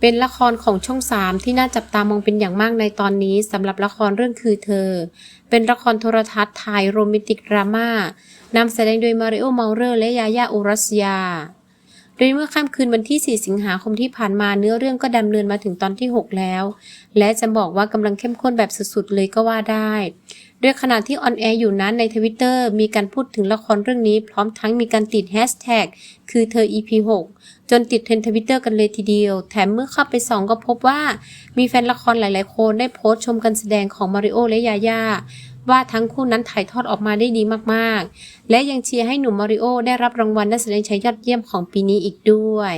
เป็นละครของช่อง3ที่น่าจับตามองเป็นอย่างมากในตอนนี้สำหรับละครเรื่องคือเธอ เป็นละครโทรทัศน์ไทยโรแมนติกดราม่านำแสดงโดยมาริโอเมาเรอร์และยายาอุรัสยา โดยเมื่อค่ำคืนวันที่ 4 สิงหาคมที่ผ่านมาเนื้อเรื่องก็ดำเนินมาถึงตอนที่ 6 แล้ว และจะบอกว่ากำลังเข้มข้นแบบสุดๆเลยก็ว่าได้ด้วยขณะที่ออนแอร์อยู่นั้นในทวิตเตอร์มีการพูดถึงละครเรื่องนี้ พร้อมทั้งมีการติดแฮชแท็กคือเธอ EP 6จนติดเทรนทวิตเตอร์กันเลยทีเดียว แถมเมื่อเข้าไปส่องก็พบว่า มีแฟนละครหลายๆ คนได้โพสต์ชมการแสดงของมาริโอและยาย่า ว่าทั้งคู่นั้นถ่ายทอดออกมาได้ดีมากๆ และยังเชียร์ให้หนุ่มมาริโอได้รับรางวัลนักแสดงชายยอดเยี่ยมของปีนี้อีกด้วย